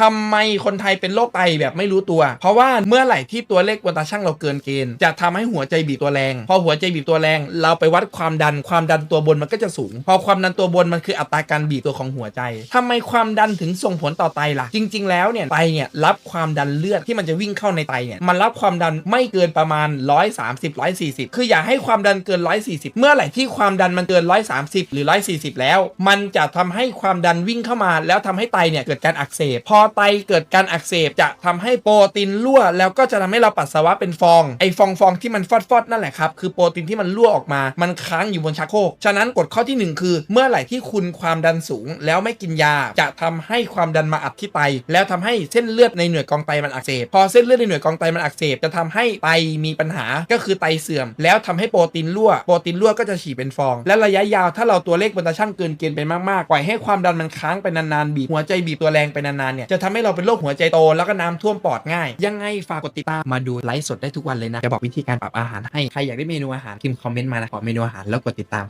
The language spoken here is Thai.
ทำไมคนไทยเป็นโรคไตแบบไม่รู้ตัว เพราะว่าเมื่อไหร่ที่ตัวเลขบนตาช่างเราเกินเกณฑ์จะทำให้หัวใจบีบตัวแรง พอหัวใจบีบตัวแรง เราไปวัดความดันความดันตัวบนมันก็จะสูง พอความดันตัวบนมันคืออัตราการบีบตัวของหัวใจทำไมความดันถึงส่งผลต่อไตล่ะ จริง ๆ แล้วเนี่ยไตเนี่ยรับความดันเลือดที่มันจะวิ่งเข้าในไตเนี่ยมันรับความดันไม่เกินประมาณ 130 140 คืออย่าให้ความดันเกิน 140 เมื่อไหร่ที่ความดันมันเกิน 130 หรือ 140 แล้ว มันจะทำให้ความดันวิ่งเข้ามา แล้วทำให้ไตเนี่ยเกิดการอักเสบพอไตเกิดการอักเสบจะทำให้โปรตีนรั่ว แล้วก็จะทำให้เราปัสสาวะเป็นฟองไอฟองฟองที่มันฟอดฟอดนั่นแหละครับคือโปรตีนที่มันรั่วออกมา มันค้างอยู่บนชักโครกฉะนั้นกฎข้อที่หนึ่งคือ เมื่อไหร่ที่คุณความดันสูง แล้วไม่กินยาจะทำให้ความดันมาอัดที่ไต แล้วทำให้เส้นเลือดในหน่วยกองไตมันอักเสบพอเส้นเลือดในหน่วยกองไตมันอักเสบจะทำให้ไตมีปัญหาก็คือไตเสื่อม แล้วทำให้โปรตีนรั่วโปรตีนรั่วก็จะฉี่เป็นฟอง และระยะยาวถ้าเราตัวเลขบนตาช่างเกินเกณฑ์ไปมากๆปล่อยให้ความดันมันค้างไปนานๆบีบหัวใจบีบตัวแรงไปนานๆเนี่ยจะทำให้เราเป็นโรคหัวใจโตแล้วก็น้ำท่วมปอดง่าย ยังไงฝากกดติดตามมาดูไลฟ์สดได้ทุกวันเลยนะ จะบอกวิธีการปรับอาหารให้ ใครอยากได้เมนูอาหารพิมพ์คอมเมนต์มานะขอเมนูอาหารแล้วกดติดตาม